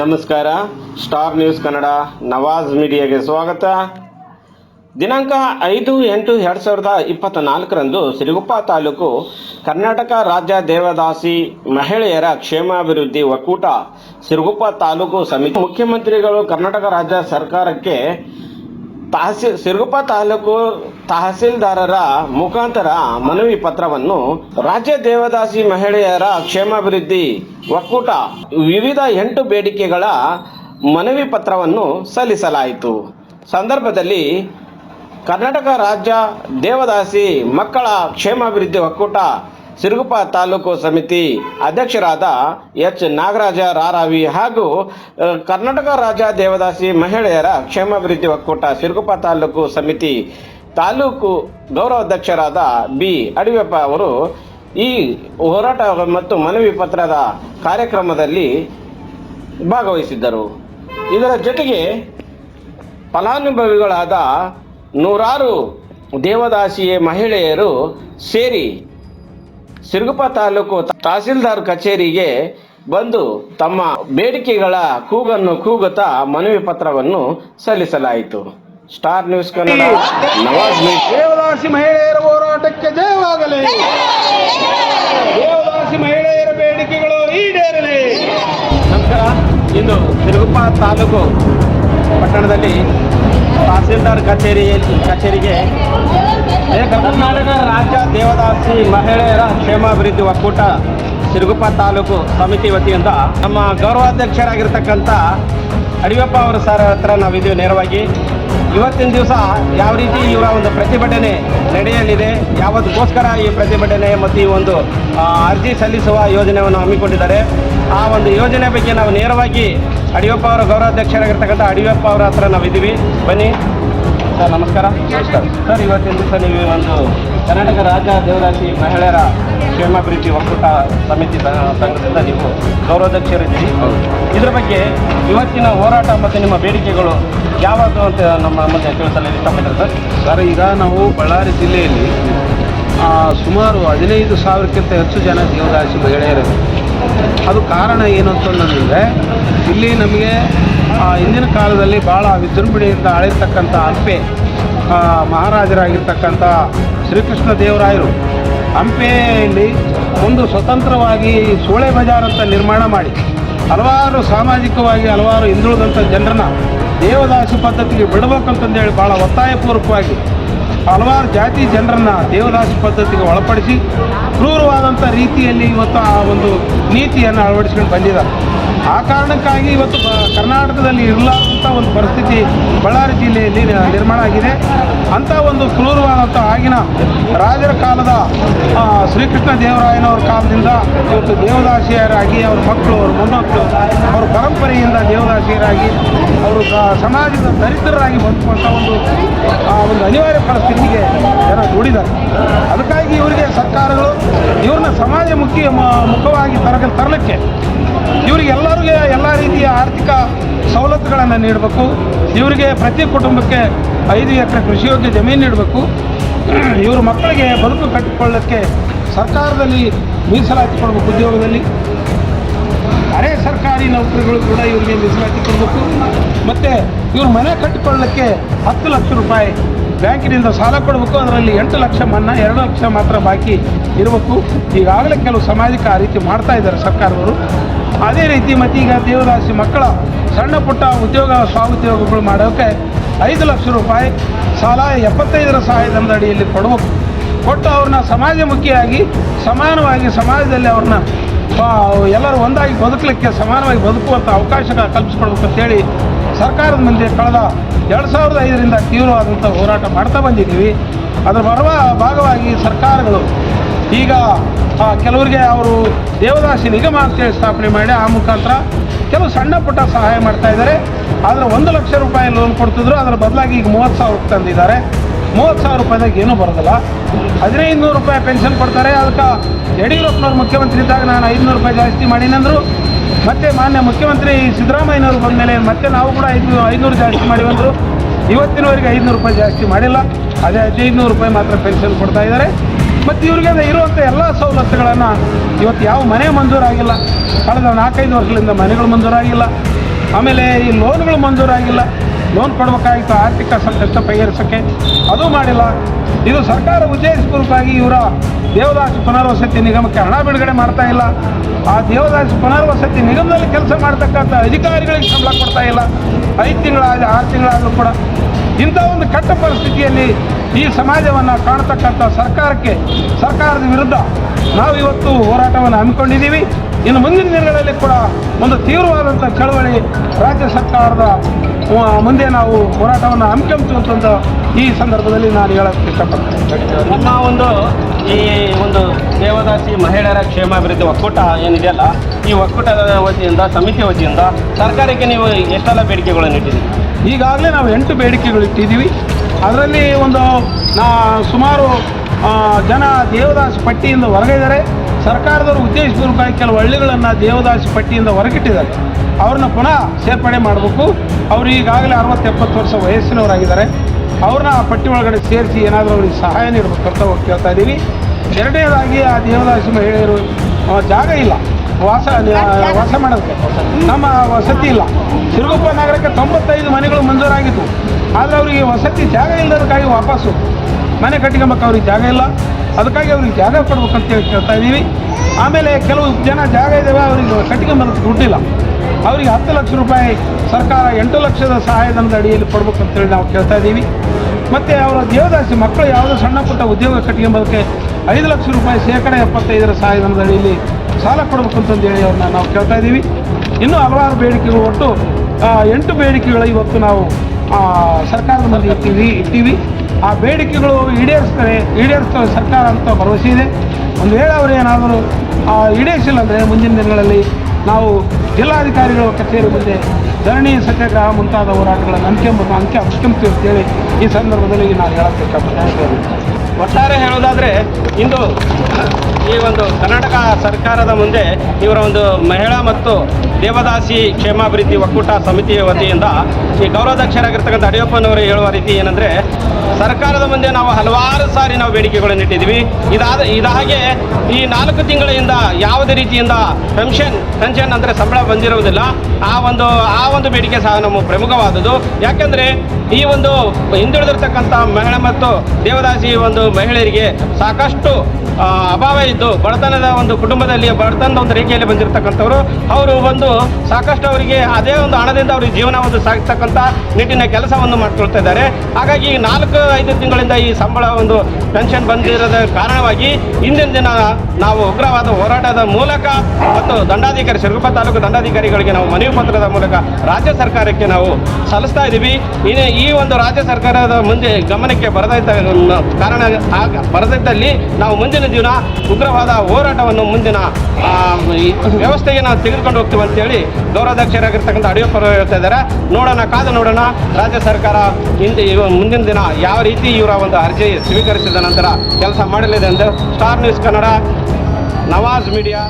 ನಮಸ್ಕಾರ. Star news Kannada, Nawaz ಮೀಡಿಯಾಗೆ ಸ್ವಾಗತ. ದಿನಾಂಕ ಐದು ಎಂಟು ಎರಡು ಸಾವಿರದ ಇಪ್ಪತ್ತ ನಾಲ್ಕರಂದು ಸಿರಿಗುಪ್ಪ ತಾಲೂಕು ಕರ್ನಾಟಕ ರಾಜ್ಯ ದೇವದಾಸಿ ಮಹಿಳೆಯರ ಕ್ಷೇಮಾಭಿವೃದ್ಧಿ ಒಕ್ಕೂಟ ಸಿರುಗುಪ್ಪ ತಾಲೂಕು ಸಮಿತಿ ಮುಖ್ಯಮಂತ್ರಿಗಳು ಕರ್ನಾಟಕ ರಾಜ್ಯ ಸರ್ಕಾರಕ್ಕೆ ತಹಸೀಲ್, ಸಿರುಗುಪ್ಪ ತಾಲೂಕು ತಹಸೀಲ್ದಾರರ ಮುಖಾಂತರ ಮನವಿ ಪತ್ರವನ್ನು ರಾಜ್ಯ ದೇವದಾಸಿ ಮಹಿಳೆಯರ ಕ್ಷೇಮಾಭಿವೃದ್ಧಿ ಒಕ್ಕೂಟ ವಿವಿಧ ಎಂಟು ಬೇಡಿಕೆಗಳ ಮನವಿ ಪತ್ರವನ್ನು ಸಲ್ಲಿಸಲಾಯಿತು. ಸಂದರ್ಭದಲ್ಲಿ ಕರ್ನಾಟಕ ರಾಜ್ಯ ದೇವದಾಸಿ ಮಕ್ಕಳ ಕ್ಷೇಮಾಭಿವೃದ್ಧಿ ಒಕ್ಕೂಟ ಸಿರುಗುಪ್ಪ ತಾಲೂಕು ಸಮಿತಿ ಅಧ್ಯಕ್ಷರಾದ ಎಚ್. ನಾಗರಾಜ ರಾರಾವಿ ಹಾಗೂ ಕರ್ನಾಟಕ ರಾಜ್ಯ ದೇವದಾಸಿ ಮಹಿಳೆಯರ ಕ್ಷೇಮಾಭಿವೃದ್ಧಿ ಒಕ್ಕೂಟ ಸಿರುಗುಪ್ಪ ತಾಲೂಕು ಸಮಿತಿ ತಾಲೂಕು ಗೌರವಾಧ್ಯಕ್ಷರಾದ ಬಿ. ಅಡಿವೆಪ್ಪ ಅವರು ಈ ಹೋರಾಟ ಮತ್ತು ಮನವಿ ಪತ್ರದ ಕಾರ್ಯಕ್ರಮದಲ್ಲಿ ಭಾಗವಹಿಸಿದ್ದರು. ಇದರ ಜೊತೆಗೆ ಫಲಾನುಭವಿಗಳಾದ ನೂರಾರು ದೇವದಾಸಿಯ ಮಹಿಳೆಯರು ಸೇರಿ ಸಿರುಗುಪ್ಪ ತಾಲೂಕು ತಹಸೀಲ್ದಾರ್ ಕಚೇರಿಗೆ ಬಂದು ತಮ್ಮ ಬೇಡಿಕೆಗಳ ಕೂಗನ್ನು ಕೂಗುತ್ತಾ ಮನವಿ ಪತ್ರವನ್ನು ಸಲ್ಲಿಸಲಾಯಿತು. ಸ್ಟಾರ್ ನ್ಯೂಸ್ ಕನ್ನಡ ನವಾಜ್ ದೇವದಾಸಿ ಮಹಿಳೆಯರ ಹೋರಾಟಕ್ಕೆ ಜಯವಾಗಲಿ. ದೇವದಾಸಿ ಮಹಿಳೆಯರ ಬೇಡಿಕೆಗಳು ಈಡೇರಲಿ. ನಮಸ್ಕಾರ ಇಂದು ಸಿರುಗುಪ್ಪ ತಾಲೂಕು ಪಟ್ಟಣದಲ್ಲಿ ತಹಸೀಲ್ದಾರ್ ಕಚೇರಿ ಕಚೇರಿಗೆ ಕರ್ನಾಟಕ ರಾಜ್ಯ ದೇವದಾಸಿ ಮಹಿಳೆಯರ ಕ್ಷೇಮಾಭಿವೃದ್ಧಿ ಒಕ್ಕೂಟ, ಸಿರುಗುಪ್ಪ ತಾಲೂಕು ಸಮಿತಿ ವತಿಯಿಂದ ನಮ್ಮ ಗೌರವಾಧ್ಯಕ್ಷರಾಗಿರ್ತಕ್ಕಂಥ ಅಡಿಯಪ್ಪ ಅವರ ಸರ್ ಹತ್ರ ನಾವಿದ್ದೀವಿ ನೇರವಾಗಿ. ಇವತ್ತಿನ ದಿವಸ ಯಾವ ರೀತಿ ಇವರ ಒಂದು ಪ್ರತಿಭಟನೆ ನಡೆಯಲಿದೆ ಯಾವತ್ತಿಗೋಸ್ಕರ ಈ ಪ್ರತಿಭಟನೆ ಮತ್ತು ಈ ಒಂದು ಅರ್ಜಿ ಸಲ್ಲಿಸುವ ಯೋಜನೆಯನ್ನು ಹಮ್ಮಿಕೊಂಡಿದ್ದಾರೆ. ಆ ಒಂದು ಯೋಜನೆ ಬಗ್ಗೆ ನಾವು ನೇರವಾಗಿ ಅಡಿಯಪ್ಪ ಅವರ ಗೌರವಾಧ್ಯಕ್ಷರಾಗಿರ್ತಕ್ಕಂಥ ಅಡಿಯಪ್ಪ ಅವರ ಹತ್ರ ನಾವಿದ್ದೀವಿ ಬನ್ನಿ. ಸರ್ ನಮಸ್ಕಾರ. ನಮಸ್ಕಾರ. ಸರ್ ಇವತ್ತಿನ ದಿವಸ ನೀವು ಒಂದು ಕರ್ನಾಟಕ ರಾಜ್ಯ ದೇವರಾಶಿ ಮಹಿಳೆಯರ ಕ್ಷೇಮಾಭಿವೃದ್ಧಿ ಒಕ್ಕೂಟ ಸಮಿತಿ ಸಂಘದಿಂದ ನೀವು ಗೌರವಾಧ್ಯಕ್ಷರಿದ್ದೀರಿ. ಇದರ ಬಗ್ಗೆ ಇವತ್ತಿನ ಹೋರಾಟ ಮತ್ತು ನಿಮ್ಮ ಬೇಡಿಕೆಗಳು ಯಾವುದು ಅಂತ ನಮ್ಮ ಮುಂದೆ ತಿಳಿಸಲು ಇಷ್ಟಪಡ್ತಾರೆ ಸರ್? ಸರ್ ಈಗ ನಾವು ಬಳ್ಳಾರಿ ಜಿಲ್ಲೆಯಲ್ಲಿ ಸುಮಾರು ಹದಿನೈದು ಸಾವಿರಕ್ಕಿಂತ ಹೆಚ್ಚು ಜನ ದೇವದಾಸಿ ಮಹಿಳೆಯರಿದೆ ಅದು ಕಾರಣ ಏನು ಅಂತಂದ್ರೆ ಇಲ್ಲಿ ನಮಗೆ ಹಿಂದಿನ ಕಾಲದಲ್ಲಿ ಭಾಳ ವಿಜೃಂಭಣೆಯಿಂದ ಆಳಿರ್ತಕ್ಕಂಥ ಹಂಪೆ ಮಹಾರಾಜರಾಗಿರ್ತಕ್ಕಂಥ ಶ್ರೀಕೃಷ್ಣ ದೇವರಾಯರು, ಹಂಪೆಯಲ್ಲಿ ಒಂದು ಸ್ವತಂತ್ರವಾಗಿ ಸೋಳೆ ಬಜಾರ್ ಅಂತ ನಿರ್ಮಾಣ ಮಾಡಿ, ಹಲವಾರು ಸಾಮಾಜಿಕವಾಗಿ ಹಲವಾರು ಹಿಂದುಳಿದಂಥ ಜನರನ್ನ ದೇವದಾಸಿ ಪದ್ಧತಿಗೆ ಬಿಡಬೇಕಂತಂದೇಳಿ ಭಾಳ ಒತ್ತಾಯಪೂರ್ವಕವಾಗಿ ಹಲವಾರು ಜಾತಿ ಜನರನ್ನು ದೇವದಾಸಿ ಪದ್ಧತಿಗೆ ಒಳಪಡಿಸಿ ಕ್ರೂರವಾದಂಥ ರೀತಿಯಲ್ಲಿ ಇವತ್ತು ಆ ಒಂದು ನೀತಿಯನ್ನು ಅಳವಡಿಸ್ಕೊಂಡು ಬಂದಿದ್ದಾರೆ. ಆ ಕಾರಣಕ್ಕಾಗಿ ಇವತ್ತು ಕರ್ನಾಟಕದಲ್ಲಿ ಇರಲಾರಂಥ ಒಂದು ಪರಿಸ್ಥಿತಿ ಬಳ್ಳಾರಿ ಜಿಲ್ಲೆಯಲ್ಲಿ ನಿರ್ಮಾಣ ಆಗಿದೆ. ಅಂಥ ಒಂದು ಕ್ರೂರವಾದಂಥ ಆಗಿನ ರಾಜರ ಕಾಲದ ಶ್ರೀಕೃಷ್ಣ ದೇವರಾಯನವರ ಕಾಲದಿಂದ ಇವತ್ತು ದೇವದಾಸಿಯರಾಗಿ ಅವ್ರ ಮಕ್ಕಳು, ಅವ್ರ ಮೊಮ್ಮಕ್ಕಳು, ಅವ್ರ ಪರಂಪರೆಯಿಂದ ದೇವದಾಸಿಯರಾಗಿ ಅವರು ಸಮಾಜದ ದರಿದ್ರರಾಗಿ ಬದುಕುವಂಥ ಒಂದು ಒಂದು ಅನಿವಾರ್ಯ ಪರಿಸ್ಥಿತಿಗೆ ಜನ ದುಡಿದ್ದಾರೆ. ಅದಕ್ಕಾಗಿ ಇವರಿಗೆ ಸರ್ಕಾರಗಳು ಇವ್ರನ್ನ ಸಮಾಜಮುಖಿ ಮ- ಮುಖವಾಗಿ ತರಕ ತರಲಿಕ್ಕೆ ಇವರಿಗೆ ಎಲ್ಲರಿಗೆ ಎಲ್ಲ ರೀತಿಯ ಆರ್ಥಿಕ ಸವಲತ್ತುಗಳನ್ನು ನೀಡಬೇಕು. ಇವರಿಗೆ ಪ್ರತಿ ಕುಟುಂಬಕ್ಕೆ ಐದು ಎಕರೆ ಕೃಷಿಯೋಗ್ಯ ಜಮೀನು ನೀಡಬೇಕು. ಇವ್ರ ಮಕ್ಕಳಿಗೆ ಬದುಕು ಕಟ್ಟಿಕೊಳ್ಳೋಕ್ಕೆ ಸರ್ಕಾರದಲ್ಲಿ ಮೀಸಲಾತಿ ಕೊಡಬೇಕು ಉದ್ಯೋಗದಲ್ಲಿ. ಅರೆ ಸರ್ಕಾರಿ ನೌಕರಿಗಳು ಕೂಡ ಇವರಿಗೆ ಮೀಸಲಾತಿ ಕೊಡಬೇಕು. ಮತ್ತು ಇವ್ರ ಮನೆ ಕಟ್ಟಿಕೊಳ್ಳೋಕ್ಕೆ ಹತ್ತು ಲಕ್ಷ ರೂಪಾಯಿ ಬ್ಯಾಂಕಿನಿಂದ ಸಾಲ ಕೊಡಬೇಕು. ಅದರಲ್ಲಿ ಎಂಟು ಲಕ್ಷ ಮನ್ನಾ, ಎರಡು ಲಕ್ಷ ಮಾತ್ರ ಬಾಕಿ ಇರಬೇಕು. ಈಗಾಗಲೇ ಕೆಲವು ಸಮಾಜಕ್ಕೆ ಆ ರೀತಿ ಮಾಡ್ತಾ ಇದ್ದಾರೆ ಸರ್ಕಾರದವರು. ಅದೇ ರೀತಿ ಮತ್ತು ಈಗ ದೇವದಾಸಿ ಮಕ್ಕಳ ಸಣ್ಣ ಪುಟ್ಟ ಉದ್ಯೋಗ ಸ್ವಾಉದ್ಯೋಗಗಳು ಮಾಡೋಕ್ಕೆ ಐದು ಲಕ್ಷ ರೂಪಾಯಿ ಸಾಲ ಎಪ್ಪತ್ತೈದರ ಸಹಾಯಧನದ ಅಡಿಯಲ್ಲಿ ಕೊಡಬೇಕು. ಕೊಟ್ಟು ಅವ್ರನ್ನ ಸಮಾಜಮುಖಿಯಾಗಿ ಸಮಾನವಾಗಿ ಸಮಾಜದಲ್ಲಿ ಅವ್ರನ್ನ ಎಲ್ಲರೂ ಒಂದಾಗಿ ಬದುಕಲಿಕ್ಕೆ ಸಮಾನವಾಗಿ ಬದುಕುವಂಥ ಅವಕಾಶ ಕಲ್ಪಿಸ್ಕೊಡ್ಬೇಕು ಅಂತೇಳಿ ಸರ್ಕಾರದ ಮುಂದೆ ಕಳೆದ ಎರಡು ಸಾವಿರದ ಐದರಿಂದ ತೀವ್ರವಾದಂಥ ಹೋರಾಟ ಮಾಡ್ತಾ ಬಂದಿದ್ದೀವಿ. ಅದರ ಬರುವ ಭಾಗವಾಗಿ ಸರ್ಕಾರಗಳು ಈಗ ಕೆಲವರಿಗೆ ಅವರು ದೇವದಾಸಿ ನಿಗಮ ಅಂತೇಳಿ ಸ್ಥಾಪನೆ ಮಾಡಿ, ಆ ಮುಖಾಂತರ ಕೆಲವು ಸಣ್ಣ ಪುಟ್ಟ ಸಹಾಯ ಮಾಡ್ತಾ ಇದ್ದಾರೆ. ಆದರೆ ಒಂದು ಲಕ್ಷ ರೂಪಾಯಿ ಲೋನ್ ಕೊಡ್ತಿದ್ರು, ಅದರ ಬದಲಾಗಿ ಈಗ ಮೂವತ್ತು ಸಾವಿರ ತಂದಿದ್ದಾರೆ. ಮೂವತ್ತು ಸಾವಿರ ರೂಪಾಯಿದಾಗ ಏನೂ ಬರೋದಿಲ್ಲ. ಹದಿನೈದು ನೂರು ರೂಪಾಯಿ ಪೆನ್ಷನ್ ಕೊಡ್ತಾರೆ. ಅದಕ್ಕೆ ಯಡಿಯೂರಪ್ಪನವ್ರು ಮುಖ್ಯಮಂತ್ರಿ ಇದ್ದಾಗ ನಾನು ಐದುನೂರು ರೂಪಾಯಿ ಜಾಸ್ತಿ ಮಾಡೀನಂದ್ರು ಮತ್ತೆ ಮಾನ್ಯ ಮುಖ್ಯಮಂತ್ರಿ ಸಿದ್ದರಾಮಯ್ಯನವರು ಬಂದ ಮೇಲೆ ಮತ್ತೆ ನಾವು ಕೂಡ ಐದು ಐನೂರು ಜಾಸ್ತಿ ಮಾಡಿವಂದರು ಇವತ್ತಿನವರೆಗೆ ಐದುನೂರು ರೂಪಾಯಿ ಜಾಸ್ತಿ ಮಾಡಿಲ್ಲ. ಅದೇ ಹದಿನೈದು ರೂಪಾಯಿ ಮಾತ್ರ ಪೆನ್ಷನ್ ಕೊಡ್ತಾ ಇದ್ದಾರೆ. ಮತ್ತು ಇವರಿಗೆ ಇರುವಂಥ ಎಲ್ಲ ಸವಲತ್ತುಗಳನ್ನು ಇವತ್ತು ಯಾವ ಮನೆ ಮಂಜೂರಾಗಿಲ್ಲ. ಕಳೆದ ನಾಲ್ಕೈದು ವರ್ಷಗಳಿಂದ ಮನೆಗಳು ಮಂಜೂರಾಗಿಲ್ಲ. ಆಮೇಲೆ ಈ ಲೋನ್ಗಳು ಮಂಜೂರಾಗಿಲ್ಲ. ಲೋನ್ ಕೊಡಬೇಕಾಗಿತ್ತು ಆರ್ಥಿಕ ಸಂಕಷ್ಟ ಪರಿಹರಿಸೋಕ್ಕೆ ಅದು ಮಾಡಿಲ್ಲ. ಇದು ಸರ್ಕಾರ ಉದ್ದೇಶಪೂರ್ವಕವಾಗಿ ಇವರ ದೇವದಾಸಿ ಪುನರ್ವಸತಿ ನಿಗಮಕ್ಕೆ ಹಣ ಬಿಡುಗಡೆ ಮಾಡ್ತಾ ಇಲ್ಲ. ಆ ದೇವದಾಸಿ ಪುನರ್ವಸತಿ ನಿಗಮದಲ್ಲಿ ಕೆಲಸ ಮಾಡ್ತಕ್ಕಂಥ ಅಧಿಕಾರಿಗಳಿಗೆ ಸಂಬಳ ಕೊಡ್ತಾ ಇಲ್ಲ. ಐದು ತಿಂಗಳಾದ, ಆರು ತಿಂಗಳಾದರೂ ಕೂಡ ಇಂಥ ಒಂದು ಕೆಟ್ಟ ಪರಿಸ್ಥಿತಿಯಲ್ಲಿ ಈ ಸಮಾಜವನ್ನು ಕಾಣತಕ್ಕಂಥ ಸರ್ಕಾರಕ್ಕೆ ಸರ್ಕಾರದ ವಿರುದ್ಧ ನಾವು ಇವತ್ತು ಹೋರಾಟವನ್ನು ಹಮ್ಮಿಕೊಂಡಿದ್ದೀವಿ. ಇನ್ನು ಮುಂದಿನ ದಿನಗಳಲ್ಲಿ ಕೂಡ ಒಂದು ತೀವ್ರವಾದಂಥ ಚಳವಳಿ ರಾಜ್ಯ ಸರ್ಕಾರದ ಮುಂದೆ ನಾವು ಹೋರಾಟವನ್ನು ಹಮ್ಮಿಕೊಂತೀವಿ ಅಂತ ಈ ಸಂದರ್ಭದಲ್ಲಿ ನಾನು ಹೇಳಕ್ಕೆ ಇಷ್ಟಪಡ್ತೇನೆ. ನಮ್ಮ ಒಂದು ಈ ಒಂದು ದೇವದಾಸಿ ಮಹಿಳೆಯರ ಕ್ಷೇಮಾಭಿವೃದ್ಧಿ ಒಕ್ಕೂಟ ಏನಿದೆಯಲ್ಲ ಈ ಒಕ್ಕೂಟದ ವತಿಯಿಂದ ಸಮಿತಿ ವತಿಯಿಂದ ಸರ್ಕಾರಕ್ಕೆ ನೀವು ಎಷ್ಟೆಲ್ಲ ಬೇಡಿಕೆಗಳನ್ನು ಇಟ್ಟಿದ್ದೀರಿ? ಈಗಾಗಲೇ ನಾವು ಎಂಟು ಬೇಡಿಕೆಗಳು ಇಟ್ಟಿದ್ದೀವಿ. ಅದರಲ್ಲಿ ಒಂದು ಸುಮಾರು ಜನ ದೇವದಾಸಿ ಪಟ್ಟಿಯಿಂದ ಹೊರಗಿದ್ದಾರೆ. ಸರ್ಕಾರದವರು ಉದ್ದೇಶಪೂರ್ವಕವಾಗಿ ಕೆಲವು ಹಳ್ಳಿಗಳನ್ನು ದೇವದಾಸಿ ಪಟ್ಟಿಯಿಂದ ಹೊರಗಿಟ್ಟಿದ್ದಾರೆ. ಅವ್ರನ್ನ ಪುನಃ ಸೇರ್ಪಡೆ ಮಾಡಬೇಕು. ಅವರು ಈಗಾಗಲೇ ಅರವತ್ತೆಪ್ಪತ್ತು ವರ್ಷ ವಯಸ್ಸಿನವರಾಗಿದ್ದಾರೆ. ಅವ್ರನ್ನ ಆ ಪಟ್ಟಿ ಒಳಗಡೆ ಸೇರಿಸಿ ಏನಾದರೂ ಅವ್ರಿಗೆ ಸಹಾಯ ನೀಡಬೇಕು ಅಂತ ಹೋಗಿ ಕೇಳ್ತಾ ಇದ್ದೀವಿ ಎರಡನೇದಾಗಿ ಆ ದೇವದಾಸಿ ಮಹಿಳೆಯರು ಜಾಗ ಇಲ್ಲ. ವಾಸ ವಾಸ ಮಾಡೋದಕ್ಕೆ. ನಮ್ಮ ವಸತಿ ಇಲ್ಲ. ಸಿರುಗುಪ್ಪ ನಗರಕ್ಕೆ ತೊಂಬತ್ತೈದು ಮನೆಗಳು ಮಂಜೂರಾಗಿತ್ತು ಆದರೆ ಅವರಿಗೆ ವಸತಿ ಜಾಗ ಇಲ್ಲದಕ್ಕಾಗಿ ವಾಪಸ್ಸು. ಮನೆ ಕಟ್ಕೊಂಬೇಕು ಅವ್ರಿಗೆ ಜಾಗ ಇಲ್ಲ. ಅದಕ್ಕಾಗಿ ಅವ್ರಿಗೆ ಜಾಗ ಕೊಡ್ಬೇಕಂತ ಹೇಳಿ ಕೇಳ್ತಾ ಇದ್ದೀವಿ. ಆಮೇಲೆ ಕೆಲವು ಜನ ಜಾಗ ಇದ್ದಾವೆ ಅವರಿಗೆ ಕಟ್ಕೊಂಬರೋದಕ್ಕೆ ದುಡ್ಡಿಲ್ಲ. ಅವರಿಗೆ ಹತ್ತು ಲಕ್ಷ ರೂಪಾಯಿ ಸರ್ಕಾರ ಎಂಟು ಲಕ್ಷದ ಸಹಾಯಧನದ ಅಡಿಯಲ್ಲಿ ಕೊಡ್ಬೇಕಂತೇಳಿ ನಾವು ಕೇಳ್ತಾ ಇದ್ದೀವಿ. ಮತ್ತು ಅವರ ದೇವದಾಸಿ ಮಕ್ಕಳು ಯಾವುದೋ ಸಣ್ಣ ಪುಟ್ಟ ಉದ್ಯೋಗ ಕಟ್ಕೊಂಬೋದಕ್ಕೆ ಐದು ಲಕ್ಷ ರೂಪಾಯಿ ಶೇಕಡ ಎಪ್ಪತ್ತೈದರ ಸಹಾಯಧನದ ಅಡಿಯಲ್ಲಿ ಸಾಲ ಕೊಡ್ಬೇಕಂತಂದೇಳಿ ಅವ್ರನ್ನ ನಾವು ಕೇಳ್ತಾ ಇದ್ದೀವಿ. ಇನ್ನೂ ಹಲವಾರು ಬೇಡಿಕೆಗಳು ಒಟ್ಟು ಎಂಟು ಬೇಡಿಕೆಗಳು ಇವತ್ತು ನಾವು ಸರ್ಕಾರದ ಮುಂದೆ ಇಟ್ಟಿವಿ ಇಟ್ಟಿವಿ. ಆ ಬೇಡಿಕೆಗಳು ಈಡೇರಿಸ್ತಾರೆ ಈಡೇರಿಸ್ತಾರೆ ಸರ್ಕಾರ ಅಂತ ಭರವಸೆ ಇದೆ. ಒಂದು ವೇಳೆ ಅವರು ಏನಾದರೂ ಈಡೇರಿಸಿಲ್ಲ ಅಂದರೆ ಮುಂದಿನ ದಿನಗಳಲ್ಲಿ ನಾವು ಜಿಲ್ಲಾಧಿಕಾರಿಗಳ ಕಚೇರಿ ಮುಂದೆ ಧರಣಿ ಸತ್ಯಾಗ್ರಹ ಮುಂತಾದ ಹೋರಾಟಗಳನ್ನು ಅಂತ್ಯ ಅಂತ್ಯ ಹಮ್ಮಿಕೊಂತೀವಿ ಅಂತೇಳಿ ಈ ಸಂದರ್ಭದಲ್ಲಿ ನಾನು ಹೇಳಕ್ಕೆ ಒಟ್ಟಾರೆ ಹೇಳೋದಾದರೆ, ಇಂದು ಈ ಒಂದು ಕರ್ನಾಟಕ ಸರ್ಕಾರದ ಮುಂದೆ ಇವರ ಒಂದು ಮಹಿಳಾ ಮತ್ತು ದೇವದಾಸಿ ಕ್ಷೇಮಾಭಿವೃದ್ಧಿ ಒಕ್ಕೂಟ ಸಮಿತಿಯ ವತಿಯಿಂದ ಈ ಗೌರವಾಧ್ಯಕ್ಷರಾಗಿರ್ತಕ್ಕಂಥ ಅಡಿಯಪ್ಪನವರು ಹೇಳುವ ರೀತಿ ಏನಂದರೆ ಸರ್ಕಾರದ ಮುಂದೆ ನಾವು ಹಲವಾರು ಸಾರಿ ನಾವು ಬೇಡಿಕೆಗಳನ್ನು ಇಟ್ಟಿದ್ದೀವಿ. ಇದಾದ ಇದಾಗೆ ಈ ನಾಲ್ಕು ತಿಂಗಳಿಂದ ಯಾವುದೇ ರೀತಿಯಿಂದ ಪೆನ್ಷನ್ ಪೆನ್ಷನ್ ಅಂದರೆ ಸಂಬಳ ಬಂದಿರುವುದಿಲ್ಲ. ಆ ಒಂದು ಆ ಒಂದು ಬೇಡಿಕೆ ಸಹ ನಮ್ಮ ಪ್ರಮುಖವಾದದ್ದು. ಯಾಕೆಂದರೆ ಈ ಒಂದು ಹಿಂದುಳಿದಿರ್ತಕ್ಕಂಥ ಮಹಿಳೆ ಮತ್ತು ದೇವದಾಸಿ ಒಂದು ಮಹಿಳೆಯರಿಗೆ ಸಾಕಷ್ಟು ಅಭಾವ ಇದ್ದು ಬಡತನದ ಒಂದು ಕುಟುಂಬದಲ್ಲಿ ಬಡತನದ ಒಂದು ರೇಖೆಯಲ್ಲಿ ಬಂದಿರತಕ್ಕಂಥವ್ರು, ಅವರು ಒಂದು ಸಾಕಷ್ಟು ಅವರಿಗೆ ಅದೇ ಒಂದು ಹಣದಿಂದ ಅವರಿಗೆ ಜೀವನ ಒಂದು ಸಾಗಿಸ್ತಕ್ಕಂಥ ನಿಟ್ಟಿನ ಕೆಲಸವನ್ನು ಮಾಡ್ಕೊಳ್ತಾ ಇದ್ದಾರೆ. ಹಾಗಾಗಿ ನಾಲ್ಕು, ಐದು ತಿಂಗಳಿಂದ ಈ ಸಂಬಳ ಒಂದು ಪೆನ್ಷನ್ ಬಂದಿರೋದ ಕಾರಣವಾಗಿ ಇಂದಿನ ದಿನ ನಾವು ಉಗ್ರವಾದ ಹೋರಾಟದ ಮೂಲಕ ಮತ್ತು ದಂಡಾಧಿಕಾರಿ ಸಿರುಗುಪ್ಪ ತಾಲೂಕು ದಂಡಾಧಿಕಾರಿಗಳಿಗೆ ನಾವು ಮನವಿ ಪತ್ರದ ಮೂಲಕ ರಾಜ್ಯ ಸರ್ಕಾರಕ್ಕೆ ನಾವು ಸಲ್ಲಿಸ್ತಾ ಇದ್ದೀವಿ. ಇನ್ನು ಈ ಒಂದು ರಾಜ್ಯ ಸರ್ಕಾರದ ಮುಂದೆ ಗಮನಕ್ಕೆ ಬರದಿದ್ದ ಕಾರಣ ಬರದಿದ್ದಲ್ಲಿ ನಾವು ಮುಂದಿನ ದಿನ ಉಗ್ರವಾದ ಹೋರಾಟವನ್ನು ಮುಂದಿನ ವ್ಯವಸ್ಥೆಗೆ ನಾವು ತೆಗೆದುಕೊಂಡು ಹೋಗ್ತೀವಿ ಅಂತೇಳಿ ಗೌರವಾಧ್ಯಕ್ಷರಾಗಿರ್ತಕ್ಕಂಥ ಅಡಿಯಪ್ಪರು ಹೇಳ್ತಾ ಇದ್ದಾರೆ. ನೋಡೋಣ, ಕಾದು ನೋಡೋಣ. ರಾಜ್ಯ ಸರ್ಕಾರ ಹಿಂದೆ ಮುಂದಿನ ದಿನ ಯಾವ ರೀತಿ ಇವರ ಒಂದು ಅರ್ಜಿ ಸ್ವೀಕರಿಸಿದ ನಂತರ ಕೆಲಸ ಮಾಡಲಿದೆ ಎಂದು. Star news Kannada, Nawaz media.